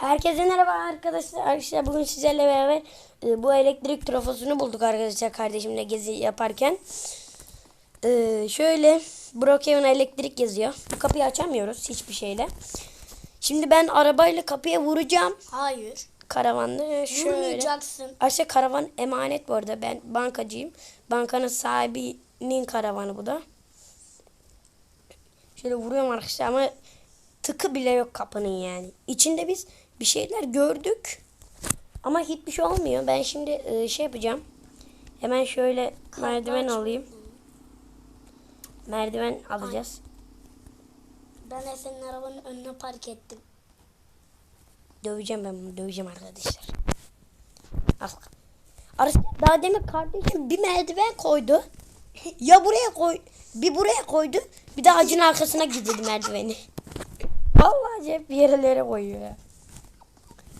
Herkese merhaba arkadaşlar. Arkadaşlar bugün sizlerle beraber e, bu elektrik trafosunu bulduk arkadaşlar kardeşimle gezi yaparken. E, şöyle Brookhaven elektrik yazıyor. Bu kapıyı açamıyoruz hiçbir şeyle. Şimdi ben arabayla kapıya vuracağım. Hayır. Karavanla şöyle. Vurmayacaksın. Arkadaşlar karavan emanet bu arada. Ben bankacıyım. Bankanın sahibinin karavanı bu da. Şöyle vuruyorum arkadaşlar ama tıkı bile yok kapının yani. İçinde biz bir şeyler gördük. Ama hiçbir şey olmuyor. Ben şimdi e, şey yapacağım. Hemen şöyle merdiven aç. alayım. Merdiven alacağız. Ben de senin arabanın önüne park ettim. Döveceğim ben bunu. Döveceğim arkadaşlar. Al. Daha demin kardeşim bir merdiven koydu. Ya buraya koy. Bir buraya koydu. Bir de ağacın arkasına gidildi merdiveni. Vallahi bir yerlere koyuyor ya.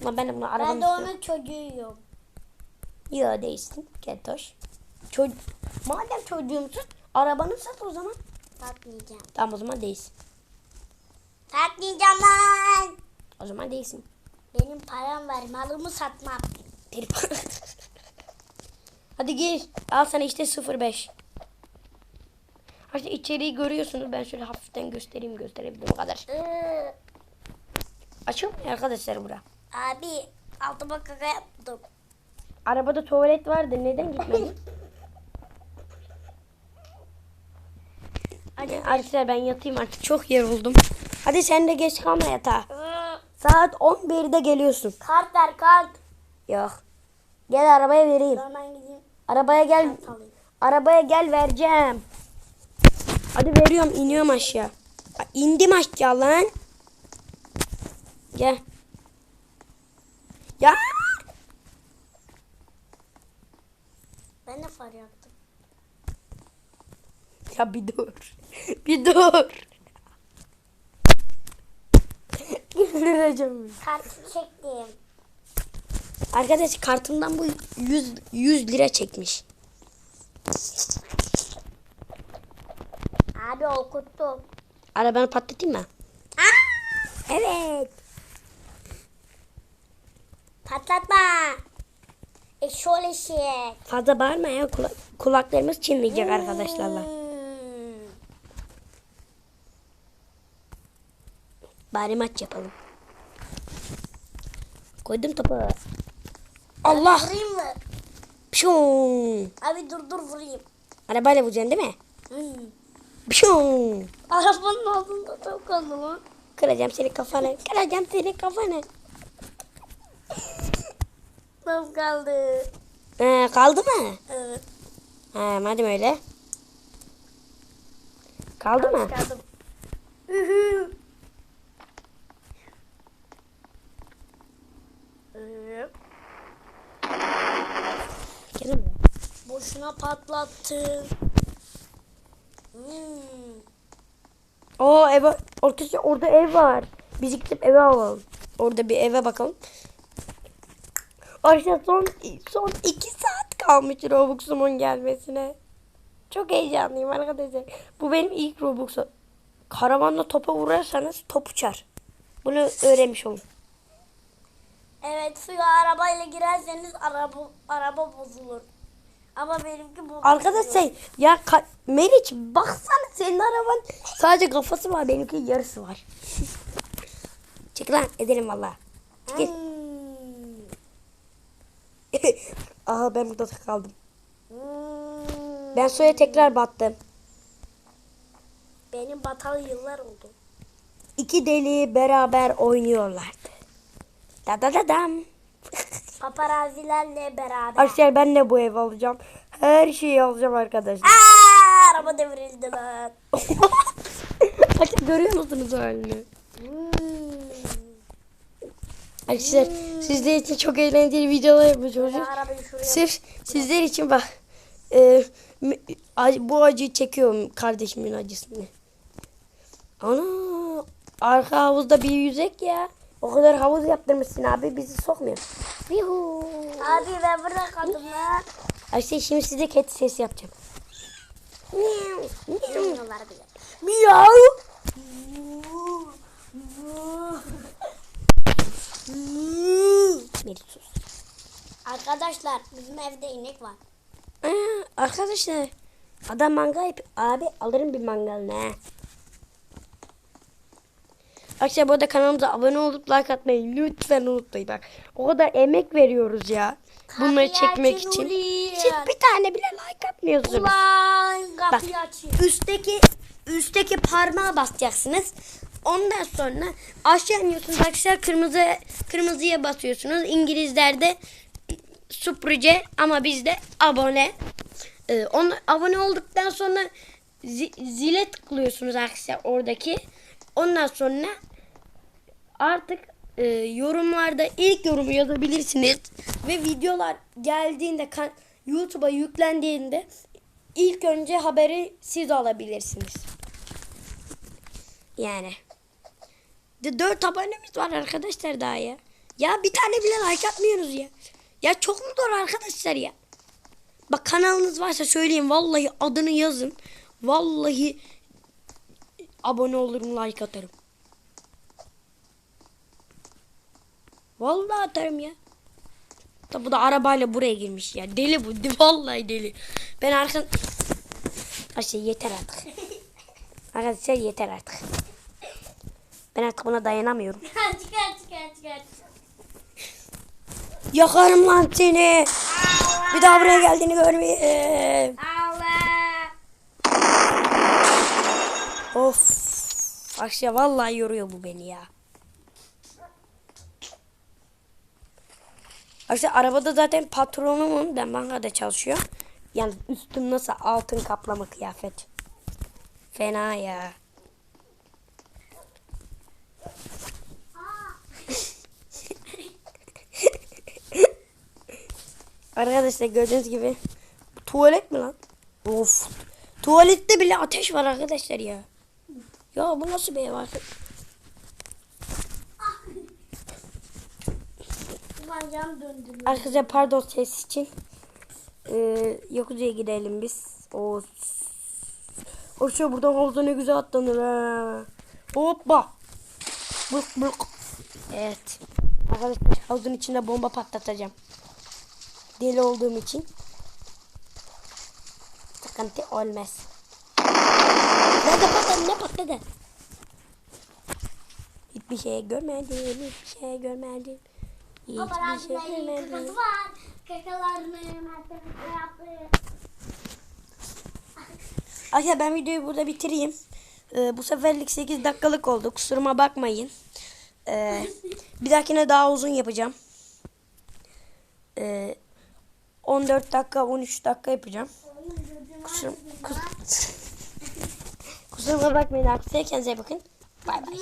Ama ben bunu Ben de onun çocuğuyum. Yok değilsin. Keltoş. Ço Madem çocuğumsun arabanı sat o zaman. Satmayacağım. Tamam o zaman değilsin. Satmayacağım lan. O zaman değilsin. Benim param var. Malımı satmam. Bir Hadi gir. Al sana işte 05. İşte içeriği görüyorsunuz. Ben şöyle hafiften göstereyim gösterebildiğim kadar. Açılmıyor arkadaşlar bura. abi altıma kaka yaptım. Arabada tuvalet vardı. Neden gitmedin? Hadi arkadaşlar ben yatayım artık. Çok yoruldum. Hadi sen de geç kalma yatağa. Saat 11'de geliyorsun. kart ver kart. Yok. Gel arabaya vereyim. Hemen gideyim. Arabaya gel. Arabaya gel vereceğim. Hadi veriyorum iniyorum aşağı. İndim aşağı lan. Gel. Ya. Ben de far yaktım. Ya bir dur. Bir dur. Güldüreceğim. Kartı çektim. Arkadaş kartımdan bu 100 100 lira çekmiş. Abi okuttum. Arabanı patlatayım mı? Aa! Evet. Patlatma. Eşol eşek. Fazla bağırma ya kula- kulaklarımız çınlayacak arkadaşlarla. Hmm. Bari maç yapalım. Koydum topu. Allah. Vurayım mı? Pşum. Abi dur dur vurayım. Arabayla vuracaksın değil mi? Hmm. Pşum. Arabanın altında kaldı lan. Kıracağım senin kafanı. Kıracağım senin kafanı. Top kaldı. Ee, kaldı mı? Evet. Ha, madem öyle. Kaldı mı? Kaldım. Ühü. Boşuna patlattın. Hmm. Oo ev ortası orada ev var. Biz gidip eve alalım. Orada bir eve bakalım. Arkadaşlar son son iki saat kalmış Robux'umun gelmesine. Çok heyecanlıyım arkadaşlar. Bu benim ilk Robux'um. Karavanla topa vurarsanız top uçar. Bunu öğrenmiş olun. Evet suya arabayla girerseniz araba araba bozulur. Ama benimki bozulur. Arkadaşlar ya ka- Meriç baksana senin araban sadece kafası var benimki yarısı var. Çek lan edelim valla. Aha ben burada kaldım. Hmm. Ben suya tekrar battım. Benim batalı yıllar oldu. İki deli beraber oynuyorlardı. Da da da dam. Paparazilerle beraber. Arkadaşlar ben de bu evi alacağım. Her şeyi alacağım arkadaşlar. Aa, araba devrildi lan. Arkadaşlar görüyor musunuz halini? Hmm. Arkadaşlar sizler için çok eğlenceli videolar yapmış olacağız. Sırf sizler için bak. e, bu acıyı çekiyorum kardeşimin acısını. Ana arka havuzda bir yüzek ya. O kadar havuz yaptırmışsın abi bizi sokmuyor. Yuhu. Abi ben burada kaldım ya. Ayşe şimdi size kedi sesi yapacağım. Miyav. Arkadaşlar bizim evde inek var. Aa, arkadaşlar adam mangal yap abi alırım bir mangalını ha. Arkadaşlar bu arada kanalımıza abone olup like atmayı lütfen unutmayın bak. O kadar emek veriyoruz ya. Bunları çekmek için. Siz bir tane bile like atmıyorsunuz. Ulan Bak üstteki üstteki parmağa basacaksınız. Ondan sonra aşağı iniyorsunuz arkadaşlar kırmızı kırmızıya basıyorsunuz. İngilizlerde süpürge ama bizde abone. Ee, onu, abone olduktan sonra zi- zile tıklıyorsunuz arkadaşlar oradaki. Ondan sonra artık e, yorumlarda ilk yorumu yazabilirsiniz ve videolar geldiğinde YouTube'a yüklendiğinde ilk önce haberi siz alabilirsiniz. Yani. De 4 abonemiz var arkadaşlar daha ya. Ya bir tane bile like atmıyoruz ya. Ya çok mu zor arkadaşlar ya? Bak kanalınız varsa söyleyin vallahi adını yazın. Vallahi abone olurum like atarım. Vallahi atarım ya. Tabi bu da arabayla buraya girmiş ya. Deli bu. Vallahi deli. Ben arkan... Arkadaşlar yeter artık. Arkadaşlar yeter artık. Ben artık buna dayanamıyorum. çıkar çıkar çıkar. Yakarım lan seni. Bir daha buraya geldiğini görmeyeyim. Allah. Of. Akşam vallahi yoruyor bu beni ya. Akşam arabada zaten patronumun ben bankada çalışıyor. Yani üstüm nasıl altın kaplama kıyafet. Fena ya. Arkadaşlar gördüğünüz gibi tuvalet mi lan? Of. Tuvalette bile ateş var arkadaşlar ya. Ya bu nasıl bir ev döndüm. Arkadaşlar pardon ses için. Ee, Yakuzu'ya gidelim biz. O o şey buradan havuza ne güzel atlanır ha. Hoppa. Bık bık. Evet. Arkadaşlar havuzun içinde bomba patlatacağım. Deli olduğum için. Sıkıntı olmaz. Nerede patladı? Ne patladı? Hiçbir şey görmedim. Hiçbir şey görmedim. Hiçbir şey görmedim. Arkadaşlar ben videoyu burada bitireyim. Ee, bu seferlik 8 dakikalık oldu. Kusuruma bakmayın. Ee, bir dahakine daha uzun yapacağım. Ee, 14 dakika 13 dakika yapacağım. Kusur, kus, kusuruma bakmayın. Kendinize iyi bakın. Bay bay.